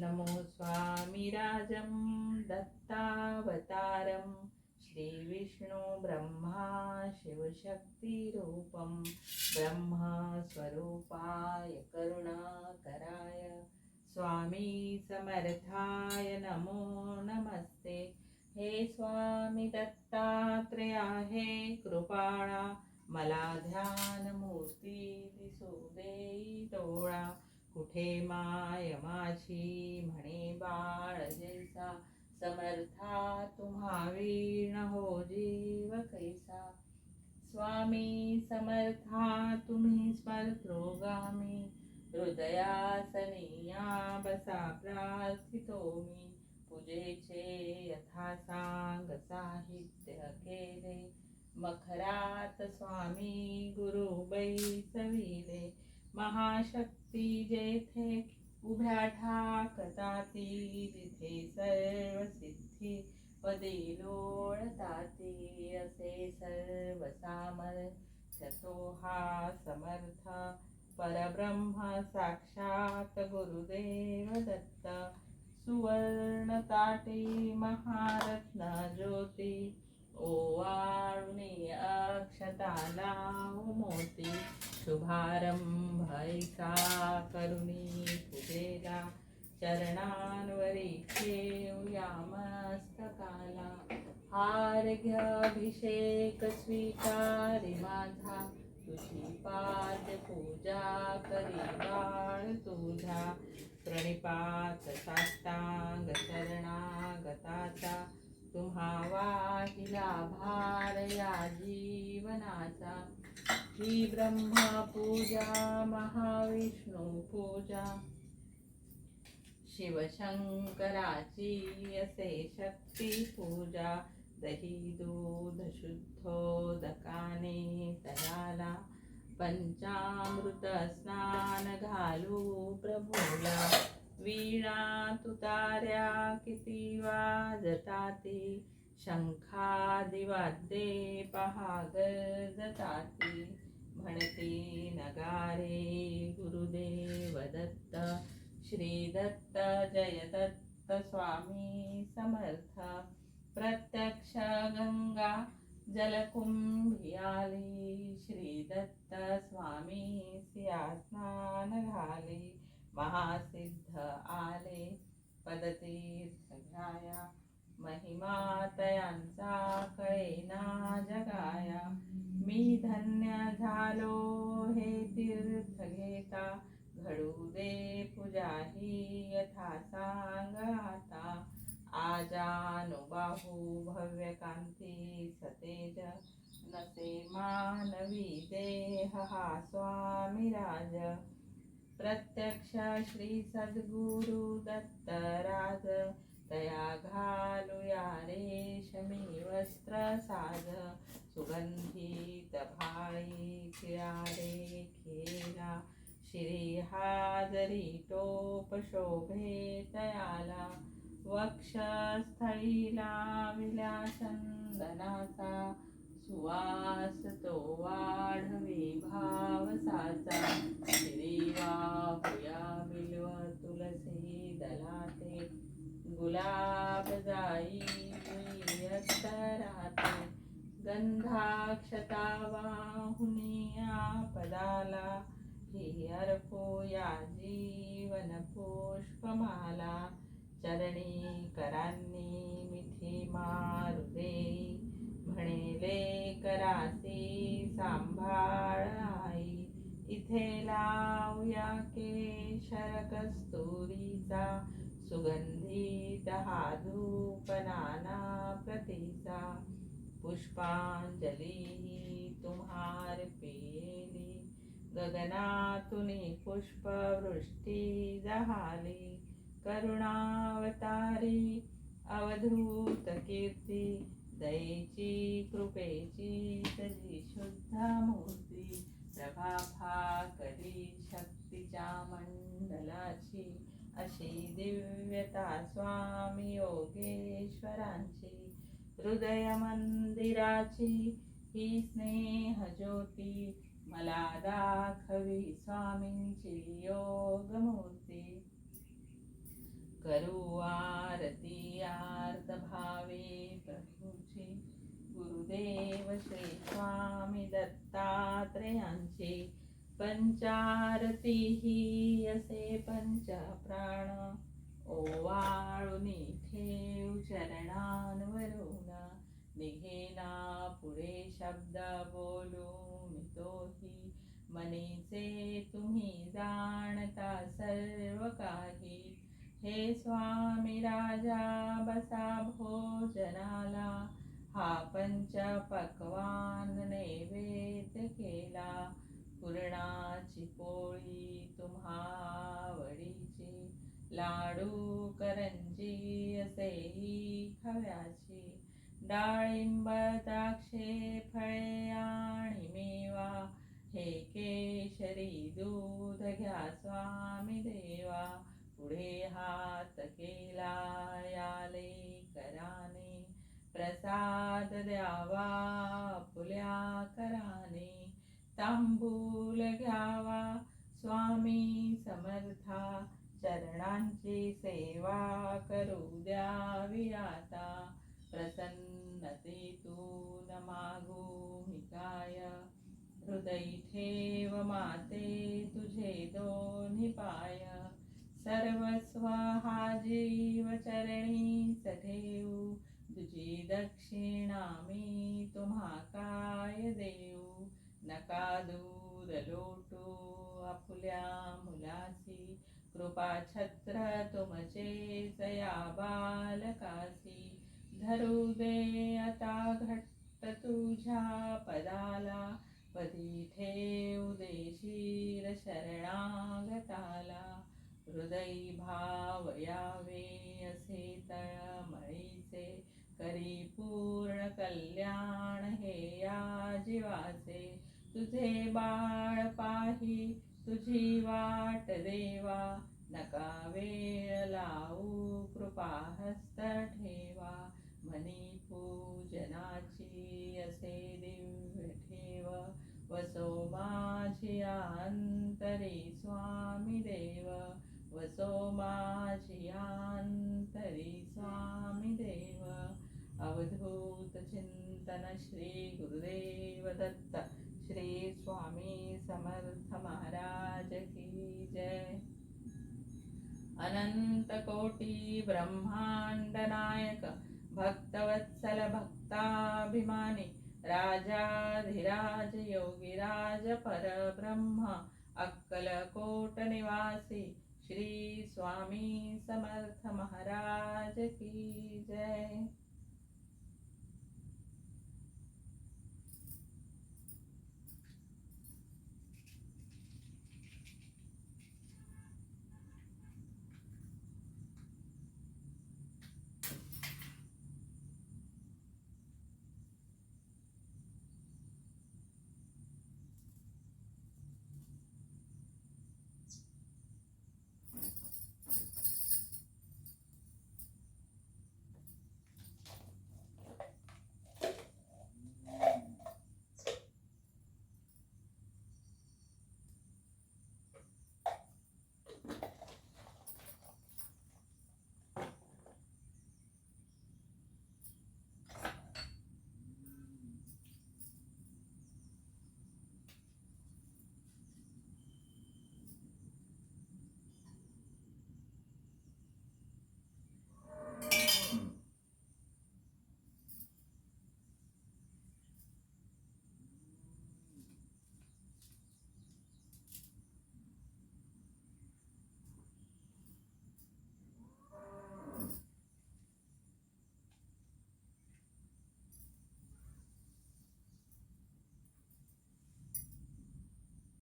नमो स्वामिराजं दत्तावतारं श्रीविष्णु ब्रह्मा शिवशक्तिरूपं ब्रह्मस्वरूपाय करुणाकराय स्वामी समर्थाय नमो नमस्ते। हे स्वामी दत्तात्रया हे कृपाळा मला ध्यानमूर्ती दिसू देई डोळा। कुठे माय माझी म्हणे बाळ जैसा समर्था तुम्हा वीण हो जीव कैसा. स्वामी समर्था तुम्ही स्मर्त्रोगामी हृदयासनिया बसा प्रार्थितो मी. पूजेचे यथा सांग साहित्य केले मखरात स्वामी गुरु बैसविले महाशक्ती जेथे उभ्या ठाकताती जिथे सर्व सिद्धी पदे लोळताती असे सर्व सामर्थ्य हा समर्थ. परब्रह्म साक्षात गुरुदेव दत्त सुवर्ण महारत्न ज्योती ओवाळुनी अक्षताला मोती शुभारंभ करुणी कुबेरा चरणांवरी ठेवूया मस्तकाला हार्घ्याभिषेक स्वीकारि माझा तुझी पाद पूजा करी बाळ तुझा प्रणिपात साष्टांग शरणागताचा तुम्हा वाहिला भार या जीवनाचा. ही ब्रह्मा पूजा महाविष्णू पूजा. शिवशंकराची असे शक्ती पूजा. दही दूध शुद्धोदकाने तयाला पंचामृत स्नान घालू प्रभूला. वीणा तुतार्या किती वाजताती शंखादिवाद्ये पहा गरजताती म्हणते नगारे गुरुदेव दत्त श्री दत्त जय दत्त स्वामी समर्थ। प्रत्यक्ष गंगा जलकुंभियाली श्रीदत्त श्री दत्त स्वामी सिया स्नान घाले। महासिद्ध घेता घडू दे पूजा ही यथा सांगाता। आजानुबाहू भव्य कांती सतेज नसे मानवी देह हा स्वामी राज। प्रत्यक्ष श्री सद्गुरु दत्तराज तया घालूया रेशमी वस्त्र साध सुगंधित भाळी खिळारे खेळा श्री हादरी टोप शोभे तयाला वक्षस्थळी लाविल्या चंदनाचा. सुवास तो वाढवी भावसाचा श्री वाहुया बिल्व तुलसी दलाते. गुलाब जाई राहते गंधाक्षता वाहुनिया पदाला ही अर्पोया जीवन पुष्पमाला चरणी करांनी मिठी मारुदे म्हणेले करासी सांभाळ आई इथे लावया केशर कस्तुरीचा सुगंधित हा धूप नाना पुष्पांजली तुम्हार पेली गगनातुनी पुष्पवृष्टी जहाली करुणावतारी अवधूत कीर्ती दयेची कृपेची तरी शुद्ध मूर्ती प्रभा शक्तीच्या मंडलाची अशी दिव्यता स्वामी योगेश्वरांची हृदय मंदिराची ही स्नेह ज्योती मला दाखवी स्वामींची योगमूर्ती. करू आरती आर्त भावे प्रभूची गुरुदेव श्री स्वामी दत्तात्रेयांची पंचारती ही असे पंचप्राण ओवाळुनी ठेव चरणांवरून निघेना पुढे शब्द बोलू मी तोही मनीचे तुम्ही जाणता सर्व काही हे स्वामी राजा बसा भोजनाला। हा पंच पकवान नैवेद्य केला। पुरणाची पोळी तुम्हा आवडीची लाडू करंजी असेही खव्याची डाळिंब द्राक्षे फळे आणि मेवा हे केशरी दूध घ्या स्वामी देवा पुढे हात केला याले कराने प्रसाद द्यावा फुल्या कराने. तांबूल घ्यावा. स्वामी समर्था चरणांची सेवा करू द्यावी आता. प्रसन्नतेतून मागू मी काय? हृदय ठेव माते तुझे दोन्ही पाय. सर्वस्व हा जीव चरणी ठेवू. तुझी दक्षिणा मी तुम्हा काय देऊ? नका दूर लोटू आपुल्या मुलासी कृपा छत्र तुमचे जया बालकासी धरू दे आता घट्ट तुझ्या पदाला. पदी ठेव देशीर शरणागताला. हृदय भाव यावे असे तळमळीचे. करी पूर्ण कल्याण हे या जीवाचे. तुझे बाळ पाही तुझी वाट देवा. नका वेळ लावू कृपा हस्त ठेवा. म्हणी पूजनाची असे दिव्य ठेव. वसो माझी अंतरी स्वामी देव. वसो माझी अंतरी स्वामी देव. अवधूत चिंतन श्री गुरुदेव दत्त. श्री स्वामी समर्थ महाराज की जय। अनंत ब्रह्माण्डनायक ब्रह्मांड नायक भक्तवत्सल भक्ताभिमानी राजाधिराज योगीराज परब्रह्म अक्कलकोट निवासी श्री स्वामी समर्थ महाराज की जय।